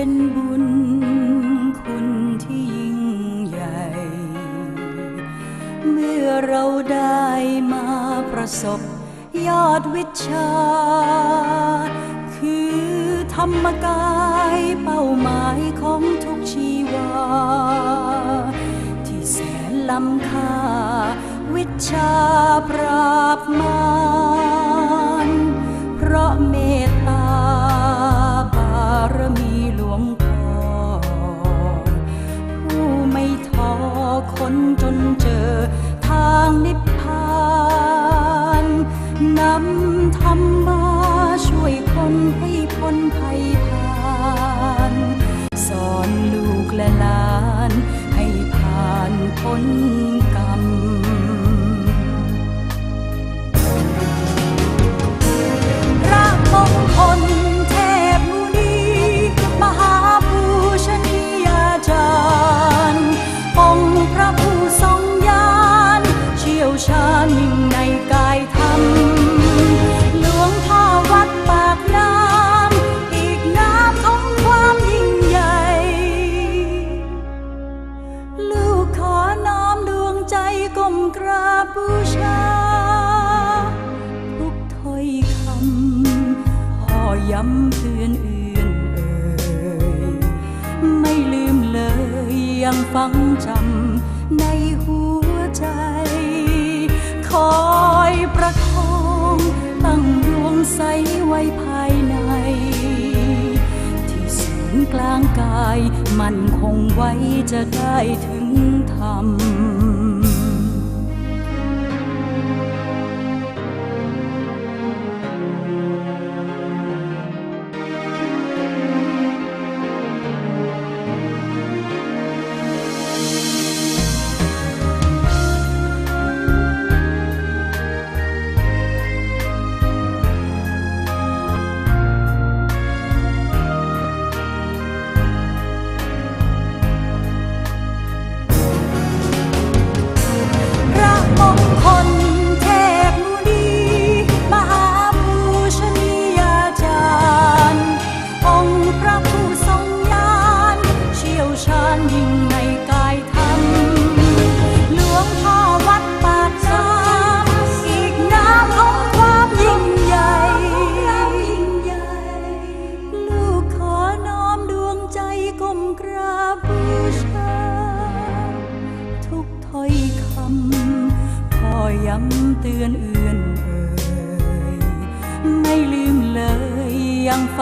เป็นบุญคุณที่ยิ่งใหญ่ เมื่อเราได้มาประสบยอดวิชา คือธรรมกายเป้าหมายของทุกชีวา ที่แสนล้ำค่าวิชาปราบมาร นจนเจอทางนิพพานนำธรรมาช่วยคนให้พ้นภัยผ่าน สอนลูกและหลาน ย้ำเตือนเอื่นเอ่ยไม่ลืมเลยยังฟังจำในหัวใจ คอยประคองตั้งดวงใสไว้ภายใน ที่ศูนย์กลางกายมันคงไว้จะได้ถึงธรรม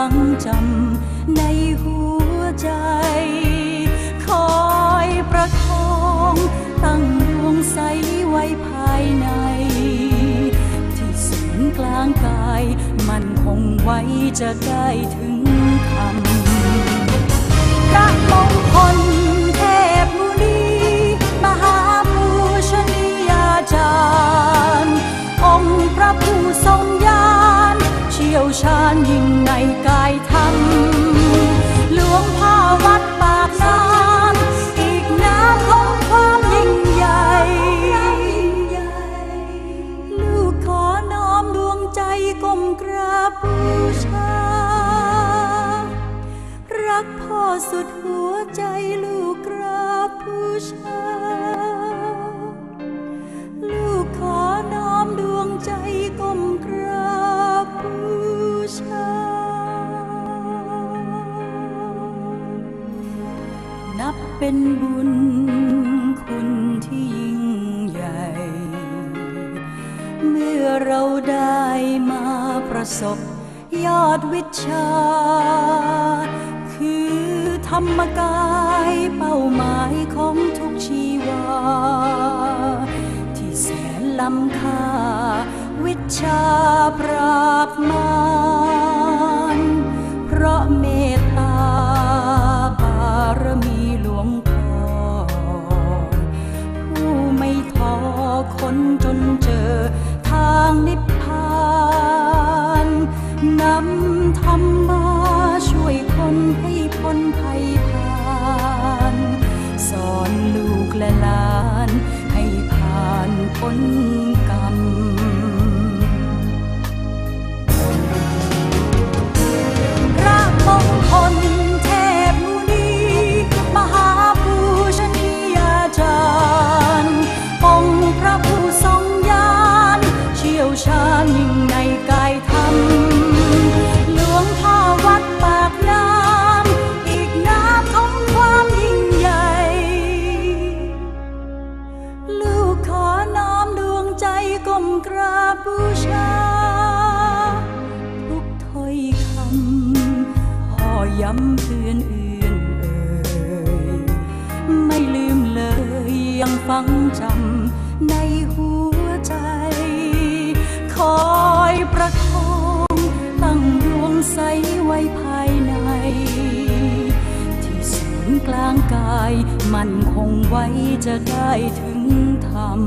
ังฟังจำในหัวใจ คอยประคองตั้งดวงใสไว้ภายใน ที่ศูนย์กลางกาย มันคงไว้จะได้ถึงธรรมพระมงคล ชาญยิ่งในกายธรรมหลวงพ่อวัดปากน้ำอีกน้ำของความยิ่งใหญ่ ลูกขอน้อมดวงใจก้มกราบบูชา รักพ่อสุดหัวใจลูกกราบบูชา เป็นบุญคุณที่ยิ่งใหญ่ เมื่อเราได้มาประสบยอดวิชา คือธรรมกายเป้าหมายของทุกชีวา ที่แสนล้ำค่าวิชาปราบมา ทาำเพื่อนอื่นเอ่ยไม่ลืมเลยยังฟังจำในหัวใจ คอยประคองตั้งดวงใสไว้ภายใน ที่ศูนกลางกายมันคงไว้จะได้ถึงธรรม